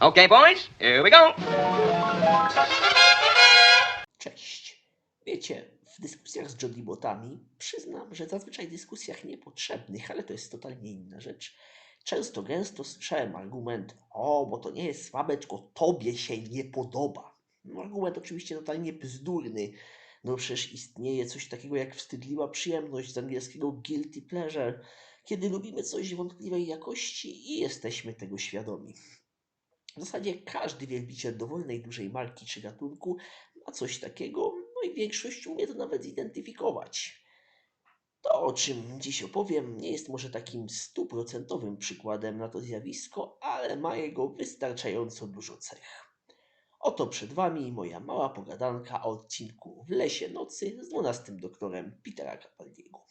Okay, boys, here we go. Cześć. Wiecie, w dyskusjach z Jodibotami przyznam, że zazwyczaj dyskusjach niepotrzebnych, ale to jest totalnie inna rzecz. Często, gęsto słyszałem argument, o, bo to nie jest słabe, tylko tobie się nie podoba. No, argument oczywiście totalnie bzdurny. No przecież istnieje coś takiego jak wstydliwa przyjemność z angielskiego guilty pleasure, kiedy lubimy coś wątpliwej jakości i jesteśmy tego świadomi. W zasadzie każdy wielbiciel dowolnej dużej marki czy gatunku ma coś takiego, no i większość umie to nawet zidentyfikować. To, o czym dziś opowiem, nie jest może takim stuprocentowym przykładem na to zjawisko, ale ma jego wystarczająco dużo cech. Oto przed Wami moja mała pogadanka o odcinku w lesie nocy z 12 doktorem Petera Capaldiego.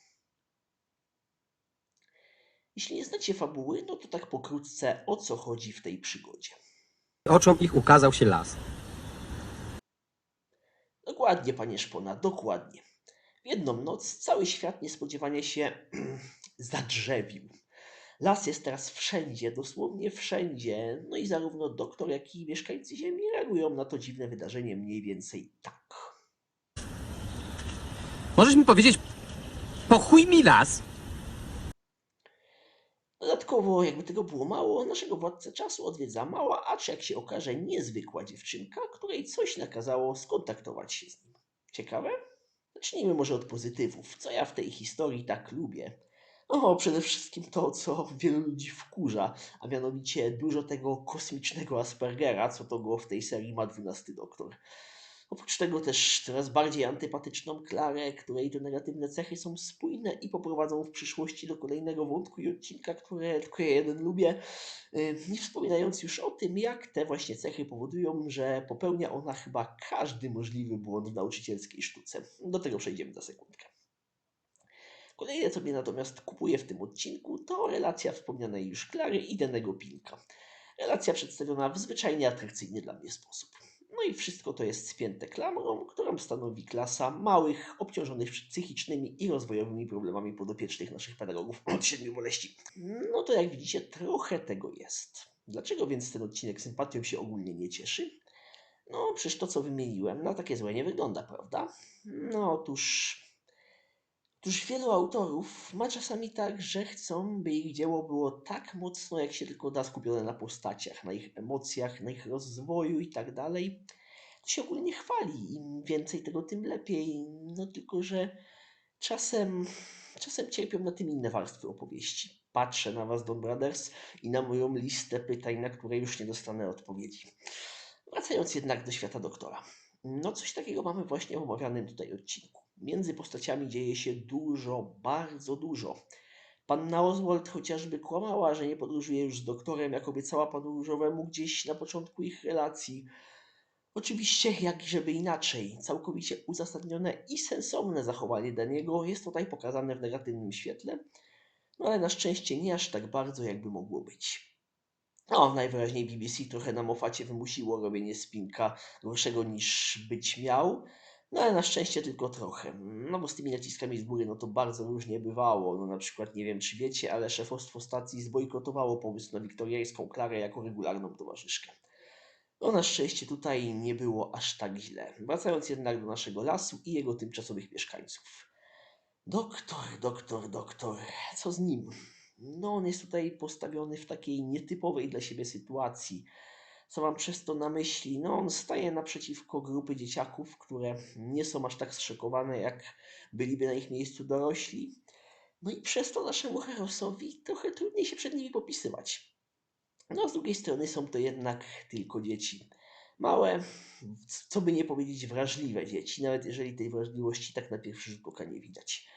Jeśli nie znacie fabuły, no to tak pokrótce o co chodzi w tej przygodzie. Oczom ich ukazał się las. Dokładnie, panie Szpona, dokładnie. W jedną noc cały świat niespodziewanie się zadrzewił. Las jest teraz wszędzie, dosłownie wszędzie. No i zarówno doktor, jak i mieszkańcy Ziemi reagują na to dziwne wydarzenie mniej więcej tak. Możesz mi powiedzieć, po chuj mi las? Dodatkowo, jakby tego było mało, naszego władcę czasu odwiedza mała, acz jak się okaże niezwykła dziewczynka, której coś nakazało skontaktować się z nim. Ciekawe? Zacznijmy może od pozytywów. Co ja w tej historii tak lubię? O, przede wszystkim to, co wielu ludzi wkurza, a mianowicie dużo tego kosmicznego Aspergera, co to go w tej serii ma 12 doktor. Oprócz tego też coraz bardziej antypatyczną Klarę, której te negatywne cechy są spójne i poprowadzą w przyszłości do kolejnego wątku i odcinka, które tylko ja jeden lubię. Yy, Nie wspominając już o tym, jak te właśnie cechy powodują, że popełnia ona chyba każdy możliwy błąd w nauczycielskiej sztuce. Do tego przejdziemy za sekundkę. Kolejne, co mnie natomiast kupuje w tym odcinku, to relacja wspomnianej już Klary i danego Pinka. Relacja przedstawiona w zwyczajnie atrakcyjny dla mnie sposób. No i wszystko to jest spięte klamrą, którą stanowi klasa małych, obciążonych psychicznymi i rozwojowymi problemami podopiecznych naszych pedagogów od siedmiu boleści. No to jak widzicie, trochę tego jest. Dlaczego więc ten odcinek sympatią się ogólnie nie cieszy? No, przecież to, co wymieniłem, na takie złe nie wygląda, prawda? No, otóż Otóż wielu autorów ma czasami tak, że chcą, by ich dzieło było tak mocno, jak się tylko da, skupione na postaciach, na ich emocjach, na ich rozwoju i tak dalej. To się ogólnie chwali. Im więcej tego, tym lepiej. No tylko, że czasem, czasem cierpią na tym inne warstwy opowieści. Patrzę na Was, Don Brothers, i na moją listę pytań, na które już nie dostanę odpowiedzi. Wracając jednak do świata doktora. No, coś takiego mamy właśnie w omawianym tutaj odcinku. Między postaciami dzieje się dużo, bardzo dużo. Panna Oswald chociażby kłamała, że nie podróżuje już z doktorem, jak obiecała panu Różowemu gdzieś na początku ich relacji. Oczywiście, jak żeby inaczej, całkowicie uzasadnione i sensowne zachowanie Daniego jest tutaj pokazane w negatywnym świetle, no ale na szczęście nie aż tak bardzo, jakby mogło być. No, najwyraźniej BBC trochę na Mofacie wymusiło robienie spinka gorszego niż być miał, no ale na szczęście tylko trochę. No bo z tymi naciskami z góry no to bardzo różnie bywało. No na przykład nie wiem czy wiecie, ale szefostwo stacji zbojkotowało pomysł na wiktoriańską Klarę jako regularną towarzyszkę. No na szczęście tutaj nie było aż tak źle. Wracając jednak do naszego lasu i jego tymczasowych mieszkańców. Doktor, doktor, doktor, co z nim? No on jest tutaj postawiony w takiej nietypowej dla siebie sytuacji. Co mam przez to na myśli? No, on staje naprzeciwko grupy dzieciaków, które nie są aż tak zszokowane, jak byliby na ich miejscu dorośli. No i przez to naszemu Herosowi trochę trudniej się przed nimi popisywać. No, a z drugiej strony są to jednak tylko dzieci. Małe, co by nie powiedzieć, wrażliwe dzieci, nawet jeżeli tej wrażliwości tak na pierwszy rzut oka nie widać.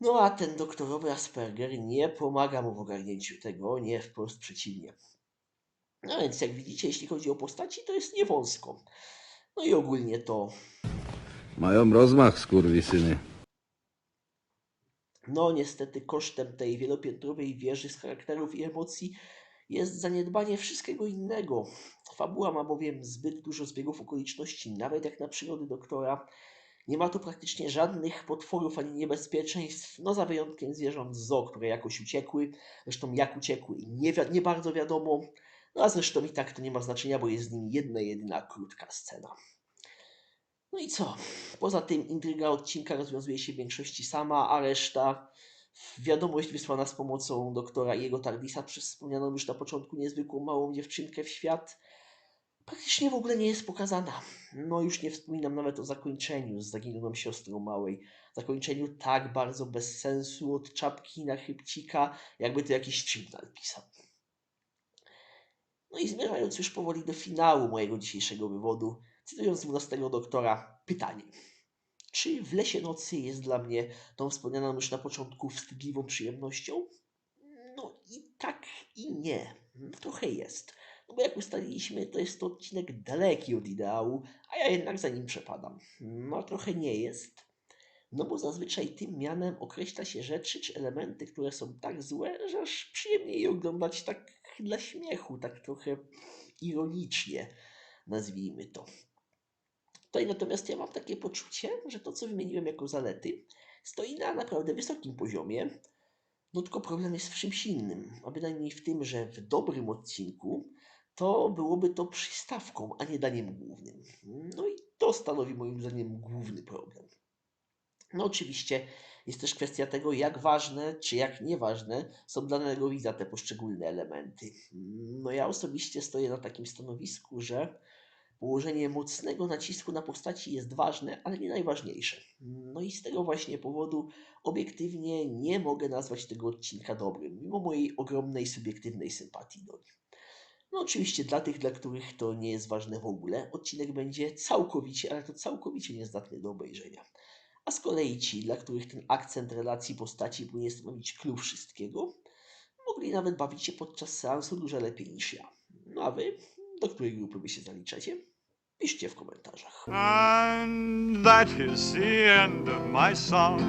No a ten doktorowy Asperger nie pomaga mu w ogarnięciu tego, nie wprost przeciwnie. No więc jak widzicie, jeśli chodzi o postaci, to jest niewąsko. No i ogólnie to, Mają rozmach, skurwysyny. no niestety kosztem tej wielopiętrowej wieży z charakterów i emocji jest zaniedbanie wszystkiego innego. Fabuła ma bowiem zbyt dużo zbiegów okoliczności, nawet jak na przygody doktora. Nie ma tu praktycznie żadnych potworów ani niebezpieczeństw, no za wyjątkiem zwierząt zoo, które jakoś uciekły. Zresztą jak uciekły, nie, nie bardzo wiadomo. No a zresztą i tak to nie ma znaczenia, bo jest z nim jedna jedyna krótka scena. No i co? Poza tym intryga odcinka rozwiązuje się w większości sama, a reszta wiadomość wysłana z pomocą doktora i jego Tardisa przez wspomnianą już na początku niezwykłą małą dziewczynkę w świat praktycznie w ogóle nie jest pokazana. No już nie wspominam nawet o zakończeniu z zaginioną siostrą małej. Zakończeniu tak bardzo bez sensu od czapki na chybcika, jakby to jakiś tribunal pisał. No i zmierzając już powoli do finału mojego dzisiejszego wywodu, cytując 12 doktora, pytanie. Czy w lesie nocy jest dla mnie tą wspomnianą już na początku wstydliwą przyjemnością? No i tak i nie. Trochę jest. No bo jak ustaliliśmy, to jest to odcinek daleki od ideału, a ja jednak za nim przepadam. No trochę nie jest. No bo zazwyczaj tym mianem określa się rzeczy czy elementy, które są tak złe, że aż przyjemnie je oglądać tak dla śmiechu, tak trochę ironicznie, nazwijmy to. Tutaj natomiast ja mam takie poczucie, że to, co wymieniłem jako zalety, stoi na naprawdę wysokim poziomie. No tylko problem jest w czymś innym, a bynajmniej w tym, że w dobrym odcinku to byłoby to przystawką, a nie daniem głównym. No i to stanowi moim zdaniem główny problem. No oczywiście jest też kwestia tego, jak ważne czy jak nieważne są dla danego widza te poszczególne elementy. No ja osobiście stoję na takim stanowisku, że położenie mocnego nacisku na postaci jest ważne, ale nie najważniejsze. No i z tego właśnie powodu obiektywnie nie mogę nazwać tego odcinka dobrym, mimo mojej ogromnej subiektywnej sympatii do nich. No oczywiście dla tych, dla których to nie jest ważne w ogóle, odcinek będzie całkowicie, ale to całkowicie niezdatny do obejrzenia. A z kolei ci, dla których ten akcent relacji postaci powinien stanowić klucz wszystkiego, mogli nawet bawić się podczas seansu dużo lepiej niż ja. No a wy, do której grupy wy się zaliczacie? Piszcie w komentarzach. And that is the end of my song.